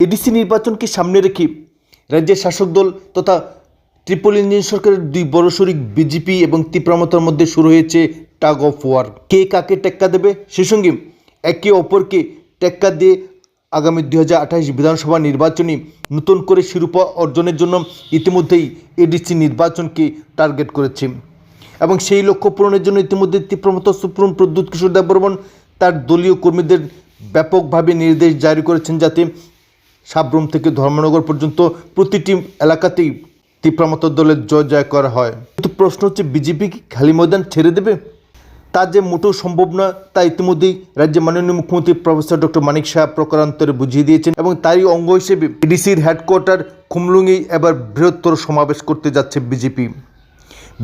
ADC নির্বাচনকে সামনে রেখে রাজ্যের শাসক দল তথা ট্রিপল ইঞ্জিন সরকারের দুই বড় শরিক বিজেপি এবং তীব্রমতার মধ্যে শুরু হয়েছে টাগ অফ ওয়ার কে কাকে টেক্কা দেবে? সে সঙ্গে একে অপরকে টেক্কা দিয়ে আগামী দুই হাজার আঠাশ বিধানসভা নির্বাচনে নতুন করে শিরোপা অর্জনের জন্য ইতিমধ্যেই এডিসি নির্বাচনকে টার্গেট করেছে। এবং সেই লক্ষ্য পূরণের জন্য ইতিমধ্যে তীব্রমত সুপ্রিম প্রদ্যুৎ কিশোর দেববর্মন তার দলীয় কর্মীদের ব্যাপকভাবে নির্দেশ জারি করেছেন যাতে সাবরুম থেকে ধর্মনগর পর্যন্ত প্রতিটি এলাকাতেই তীব্রমত দলের জয় জয় করা হয়। কিন্তু প্রশ্ন হচ্ছে, বিজেপি কি খালি ময়দান ছেড়ে দেবে? তা যে মোটেও সম্ভব না তা ইতিমধ্যেই রাজ্যের মাননীয় মুখ্যমন্ত্রী প্রফেসর ডক্টর মানিক সাহা প্রকারান্তরে বুঝিয়ে দিয়েছেন এবং তারই অঙ্গ হিসেবে এডিসির হেডকোয়ার্টার খুমলুঙেই এবার বৃহত্তর সমাবেশ করতে যাচ্ছে বিজেপি।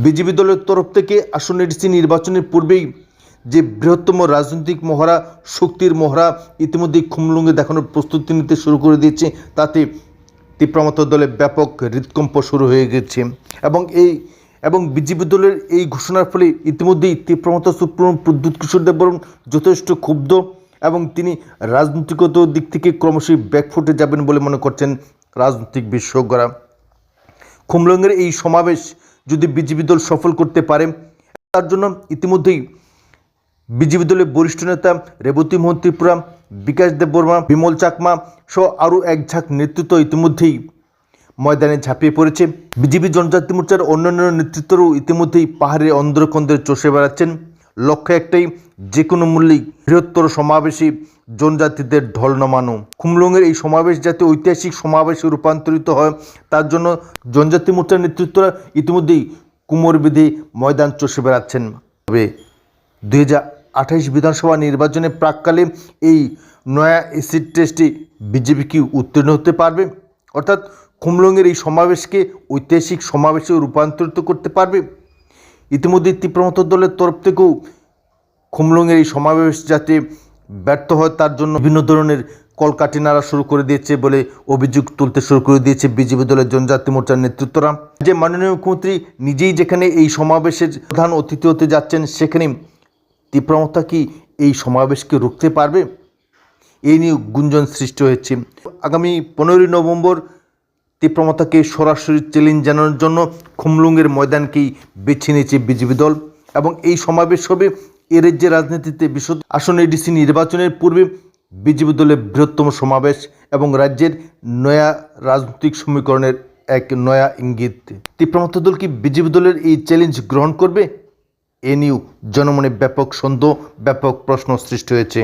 বিজেপি দলের তরফ থেকে আসন্ন এডিসি নির্বাচনের পূর্বেই যে বৃহত্তম রাজনৈতিক মহড়া, শক্তির মহড়া ইতিমধ্যেই খুমলুঙ্গে দেখানোর প্রস্তুতি নিতে শুরু করে দিয়েছে। তাতে তীব্রমত দলে ব্যাপক হৃদকম্প শুরু হয়ে গেছে। এবং এই, এবং বিজেপি দলের এই ঘোষণার ফলে ইতিমধ্যেই তীব্রমত সুপ্রিম প্রদ্যুৎ কিশোর দেববর্মন যথেষ্ট ক্ষুব্ধ এবং তিনি রাজনৈতিকত দিক থেকে ক্রমশই ব্যাকফুটে যাবেন বলে মনে করছেন রাজনৈতিক বিশেষজ্ঞরা। খুমলঙ্গের এই সমাবেশ যদি বিজেপি দল সফল করতে পারে, তার জন্য ইতিমধ্যেই বিজেপি দলের বরিষ্ঠ নেতা, রেবতী মোহন ত্রিপুরা বিকাশ দেববর্মা, বিমল চাকমা সহ আরও এক ঝাঁক নেতৃত্ব ইতিমধ্যেই ময়দানে ঝাঁপিয়ে পড়েছে। বিজেপি জনজাতি মোর্চার অন্যান্য নেতৃত্বরও ইতিমধ্যেই পাহাড়ে অন্ধ্রকন্দের চষে বেড়াচ্ছেন। লক্ষ্য একটাই যে কোনো মূল্যেই বৃহত্তর সমাবেশে জনজাতিদের ঢল নামানো। খুমলুঙের এই সমাবেশ যাতে ঐতিহাসিক সমাবেশে রূপান্তরিত হয়, তার জন্য জনজাতি মোর্চার নেতৃত্বরা ইতিমধ্যেই কুমোর বেঁধে ময়দান চষে বেড়াচ্ছেন। তবে দুই বিধানসভা নির্বাচনে প্রাককালে এই নয়া এসিড টেস্টে বিজেপি কি উত্তীর্ণ হতে পারবে? অর্থাৎ খুমলঙ্গের এই সমাবেশকে ঐতিহাসিক সমাবেশে রূপান্তরিত করতে পারবে? ইতিমধ্যে তীব্রমত দলের তরফ থেকেও খুমলঙ্গের এই সমাবেশ যাতে ব্যর্থ হয়, তার জন্য বিভিন্ন ধরনের কলকাঠি নাড়া শুরু করে দিয়েছে বলে অভিযোগ তুলতে শুরু করে দিয়েছে বিজেপি দলের জনজাতি মোর্চার নেতৃত্বরা। যে মাননীয় মুখ্যমন্ত্রী নিজেই যেখানে এই সমাবেশের প্রধান অতিথি হতে যাচ্ছেন, সেখানে তীব্রমতা কি এই সমাবেশকে রুখতে পারবে? এই নিয়ে গুঞ্জন সৃষ্টি হয়েছে। আগামী পনেরোই নভেম্বর তীব্রমতাকে সরাসরি চ্যালেঞ্জ জানানোর জন্য খুমলুঙ্গের ময়দানকেই বেছে নিয়েছে বিজেপি দল এবং এই সমাবেশ হবে এ রাজ্যের রাজনীতিতে বিশদ। আসন্ন এডিসি নির্বাচনের পূর্বে বিজেপি দলের বৃহত্তম সমাবেশ এবং রাজ্যের নয়া রাজনৈতিক সমীকরণের এক নয়া ইঙ্গিত। তীব্রমত দল কি বিজেপি দলের এই চ্যালেঞ্জ গ্রহণ করবে? এ নিয়েও জনমনে ব্যাপক সন্দেহ ব্যাপক প্রশ্ন সৃষ্টি হয়েছে।